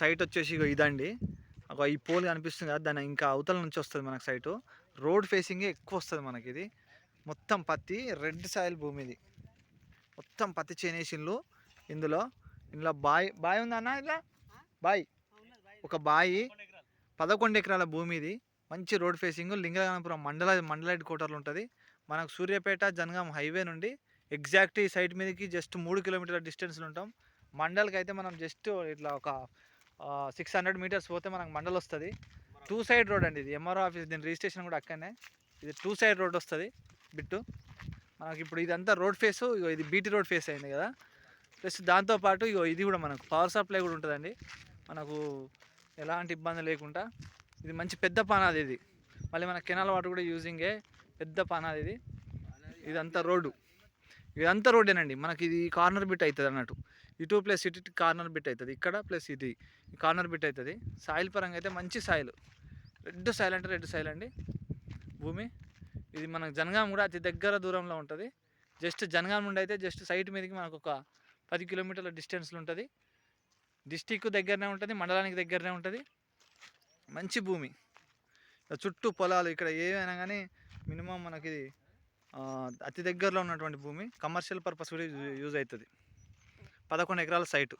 Site వచ్చేసి ఇగో ఇదండి. ఒక ఈ పోల్ కనిపిస్తుంది కదా దాని ఇంకా అవతల నుంచి వస్తుంది మనకు సైటు. రోడ్ ఫేసింగ్ ఎక్కువ వస్తుంది మనకి ఇది. మొత్తం పత్తి రెడ్ సాయిల్ భూమి ఇది మొత్తం పత్తి చేనేసిన్లు ఇందులో. ఇందులో బాయ్ బాయ్ ఉందన్న ఇలా బాయ్. ఒక బాయి పదకొండు ఎకరాల భూమి ఇది మంచి రోడ్ ఫేసింగ్. లింగనపురం మండల మండల హెడ్ క్వార్టర్లు ఉంటుంది. మనకు సూర్యాపేట జనగాం హైవే నుండి ఎగ్జాక్ట్ ఈ సైట్ మీదకి జస్ట్ మూడు కిలోమీటర్ల డిస్టెన్స్లో ఉంటాం. మండల్కి అయితే మనం జస్ట్ ఇట్లా ఒక సిక్స్ హండ్రెడ్ మీటర్స్ పోతే మనకు మండల్ వస్తుంది. టూ సైడ్ రోడ్ అండి ఇది. ఎంఆర్ఓ ఆఫీస్ దీని రిజిస్ట్రేషన్ కూడా అక్కడనే. ఇది టూ సైడ్ రోడ్ వస్తుంది బిట్టు. మనకి ఇప్పుడు ఇదంతా రోడ్ ఫేస్ ఇగో ఇది బీటీ రోడ్ ఫేస్ అయింది కదా. ప్లస్ దాంతోపాటు ఇగో ఇది కూడా మనకు పవర్ సప్లై కూడా ఉంటుందండి. మనకు ఎలాంటి ఇబ్బంది లేకుండా. ఇది మంచి పెద్ద పానాది ఇది. మళ్ళీ మన కెనాల్ వాటర్ కూడా యూజింగే పెద్ద పానాది ఇది. ఇదంతా రోడ్డు. ఇదంతా రోడ్డేనండి. మనకి ఇది కార్నర్ బిట్ అవుతుంది అన్నట్టు. ఇటు ప్లస్ ఇటు కార్నర్ బిట్ అవుతుంది ఇక్కడ ప్లస్ ఇది కార్నర్ బిట్ అవుతుంది సాయిల్ పరంగా అయితే మంచి సాయిల్. రెడ్ సాయిల్ అంటే రెడ్ సాయిల్ అండి. భూమి. ఇది మనకు జనగాం కూడా అతి దగ్గర దూరంలో ఉంటుంది. జస్ట్ జనగాం నుండి అయితే జస్ట్ సైట్ మీదకి మనకు ఒక పది కిలోమీటర్ల డిస్టెన్స్లో ఉంటుంది. డిస్టిక్ దగ్గరనే ఉంటుంది. మండలానికి దగ్గరనే ఉంటుంది. మంచి భూమి. చుట్టూ పొలాలు ఇక్కడ ఏమైనా కానీ మినిమం మనకి అతి దగ్గరలో ఉన్నటువంటి భూమి కమర్షియల్ పర్పస్ కూడా యూజ్ అవుతుంది. పదకొండు ఎకరాల సైటు